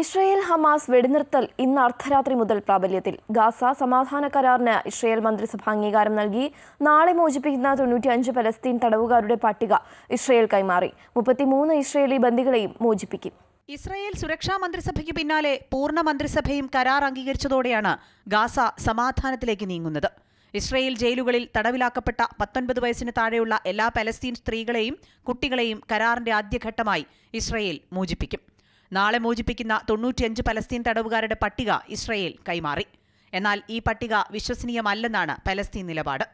Israel Hamas വെടിനിർത്തൽ ഇന്ന് അർദ്ധരാത്രി മുതൽ പ്രാബല്യത്തിൽ. ഗാസ സമാധാന കരാറിന് ഇസ്രയേൽ മന്ത്രിസഭ അംഗീകാരം നൽകി. നാളെ മോചിപ്പിക്കുന്ന തൊണ്ണൂറ്റിയഞ്ച് പലസ്തീൻ തടവുകാരുടെ പട്ടിക ഇസ്രയേൽ കൈമാറി. മുപ്പത്തിമൂന്ന് ഇസ്രയേലി ബന്ദികളെയും മോചിപ്പിക്കും. ഇസ്രയേൽ സുരക്ഷാ മന്ത്രിസഭയ്ക്ക് പിന്നാലെ പൂർണ മന്ത്രിസഭയും കരാർ അംഗീകരിച്ചതോടെയാണ് ഗാസ സമാധാനത്തിലേക്ക് നീങ്ങുന്നത്. ഇസ്രയേൽ ജയിലുകളിൽ തടവിലാക്കപ്പെട്ട പത്തൊൻപത് വയസ്സിന് താഴെയുള്ള എല്ലാ പലസ്തീൻ സ്ത്രീകളെയും കുട്ടികളെയും കരാറിന്റെ ആദ്യഘട്ടമായി ഇസ്രയേൽ മോചിപ്പിക്കും. നാളെ മോചിപ്പിക്കുന്ന തൊണ്ണൂറ്റിയഞ്ച് പലസ്തീൻ തടവുകാരുടെ പട്ടിക ഇസ്രയേൽ കൈമാറി. എന്നാൽ ഈ പട്ടിക വിശ്വസനീയമല്ലെന്നാണ് പലസ്തീൻ നിലപാട്.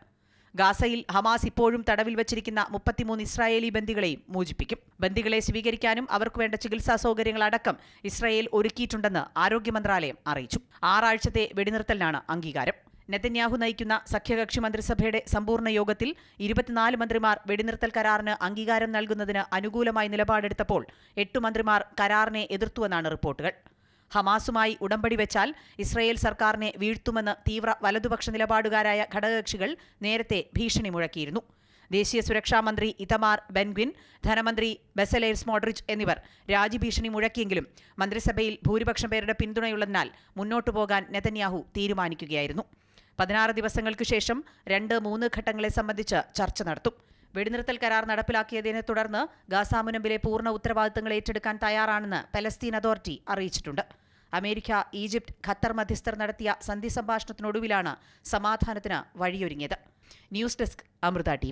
ഗാസയിൽ ഹമാസ് ഇപ്പോഴും തടവിൽ വച്ചിരിക്കുന്ന മുപ്പത്തിമൂന്ന് ഇസ്രായേലി ബന്ദികളെയും മോചിപ്പിക്കും. ബന്ദികളെ സ്വീകരിക്കാനും അവർക്ക് വേണ്ട ചികിത്സാ സൗകര്യങ്ങളടക്കം ഇസ്രായേൽ ഒരുക്കിയിട്ടുണ്ടെന്ന് ആരോഗ്യ മന്ത്രാലയം അറിയിച്ചു. ആറാഴ്ചത്തെ വെടിനിർത്തലിനാണ് അംഗീകാരം. നെതന്യാഹു നയിക്കുന്ന സഖ്യകക്ഷി മന്ത്രിസഭയുടെ സമ്പൂർണ യോഗത്തിൽ ഇരുപത്തിനാല് മന്ത്രിമാർ വെടിനിർത്തൽ കരാറിന് അംഗീകാരം നൽകുന്നതിന് അനുകൂലമായി നിലപാടെടുത്തപ്പോൾ എട്ട് മന്ത്രിമാർ കരാറിനെ എതിർത്തുവെന്നാണ് റിപ്പോർട്ടുകൾ. ഹമാസുമായി ഉടമ്പടി വെച്ചാൽ ഇസ്രയേൽ സർക്കാരിനെ വീഴ്ത്തുമെന്ന് തീവ്ര വലതുപക്ഷ നിലപാടുകാരായ ഘടകകക്ഷികൾ നേരത്തെ ഭീഷണി മുഴക്കിയിരുന്നു. ദേശീയ സുരക്ഷാ മന്ത്രി ഇതമാർ ബെൻഗ്വിൻ ധനമന്ത്രി ബെസലേൽ സ്മോഡ്രിച്ച് എന്നിവർ രാജ്യഭീഷണി മുഴക്കിയെങ്കിലും മന്ത്രിസഭയിൽ ഭൂരിപക്ഷം പേരുടെ പിന്തുണയുള്ളതിനാൽ മുന്നോട്ടു പോകാൻ നെതന്യാഹു തീരുമാനിക്കുകയായിരുന്നു. പതിനാറ് ദിവസങ്ങൾക്ക് ശേഷം രണ്ട് മൂന്ന് ഘട്ടങ്ങളെ സംബന്ധിച്ച് ചർച്ച നടത്തും. വെടിനിർത്തൽ കരാർ നടപ്പിലാക്കിയതിനെ തുടർന്ന് ഗാസാമുനമ്പിലെ പൂർണ ഉത്തരവാദിത്തങ്ങൾ ഏറ്റെടുക്കാൻ തയ്യാറാണെന്ന് പലസ്തീൻ അതോറിറ്റി അറിയിച്ചിട്ടുണ്ട്. അമേരിക്ക ഈജിപ്ത് ഖത്തർ മധ്യസ്ഥർ നടത്തിയ സന്ധി സംഭാഷണത്തിനൊടുവിലാണ് സമാധാനത്തിന് വഴിയൊരുങ്ങിയത്. News desk Amrita T